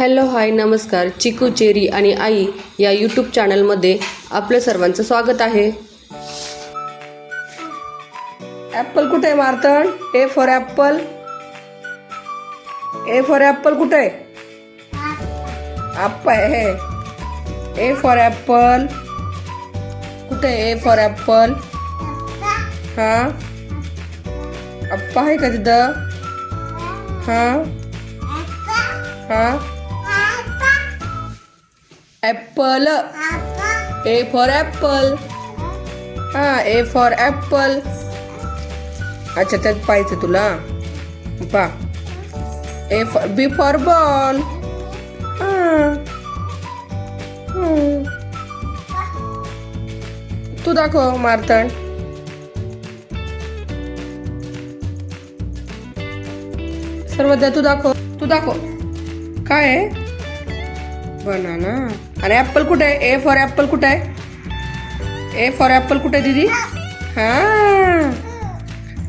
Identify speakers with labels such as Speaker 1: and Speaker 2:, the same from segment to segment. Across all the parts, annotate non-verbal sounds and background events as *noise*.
Speaker 1: Hello hi नमस्कार. Chiku Cherry आणि आई या यूट्यूब चॅनलमध्ये आपलं सर्वांचं स्वागत आहे. ॲपल कुठे आहे मारतण A for apple A for apple कुठे? आहे आप्पा आहे ए फॉर ॲपल कुठे आहे ए फॉर ॲपल हां? आप्पा आहे का तिथं? हां? हां? ॲपल ए फॉर ॲपल हां ए फॉर ॲपल अच्छा त्यात पाहिजे तुला. पा. A for B for ball तू दाखव मारतण. सर्व द्या तू दाखव. तू दाखव. काय आहे? बनाना आणि ऍपल कुठे आहे? ए फॉर ऍपल कुठे आहे? ए फॉर ऍपल कुठे दीदी? हा.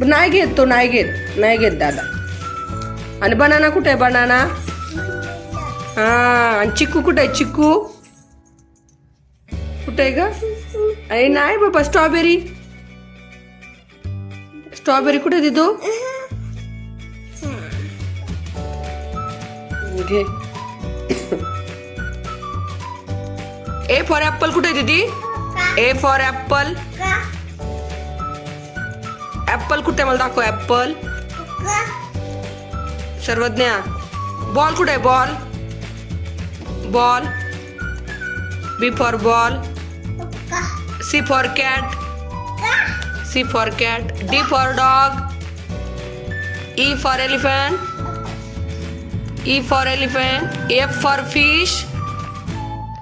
Speaker 1: नाही घेत तो नाही घेत. नाही घेत दादा. आणि बनाना कुठे आहे बनाना हा आणि चिक्कू कुठे आहे चिक्कू? कुठे आहे का अरे नाही बाबा स्ट्रॉबेरी स्ट्रॉबेरी कुठे आहे तू *laughs* घे ए फॉर ऍपल कुठे दीदी? ए फॉर ऍपल ऍपल कुठे मला दाखव ऍपल सर्वज्ञा. बॉल कुठे ball ball B for ball C for cat C for cat D for dog E for elephant E for elephant, F for fish,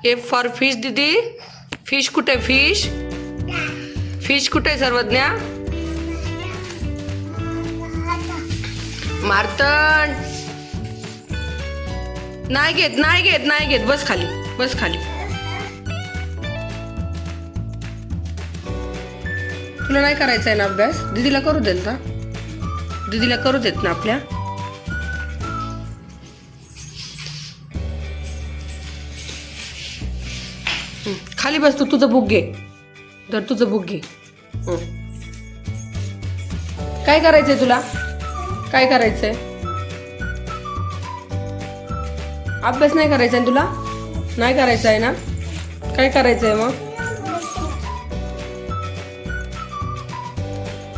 Speaker 1: F for fish दीदी fish कुठे fish fish कुठे सर्वज्ञा? मार्तन नाही घेत नाही घेत नाही घेत. बस खाली बस खाली. तुला नाही करायचा आहे ना अभ्यास? दीदीला करू देत ना दीदीला करू देत ना आपल्या? खाली बस तू तुझं बुक घे. धर तुझं बुक घे. काय करायचंय तुला? काय करायचंय? अभ्यास नाही करायचा आहे तुला? नाही करायचा आहे ना? काय करायचंय मग?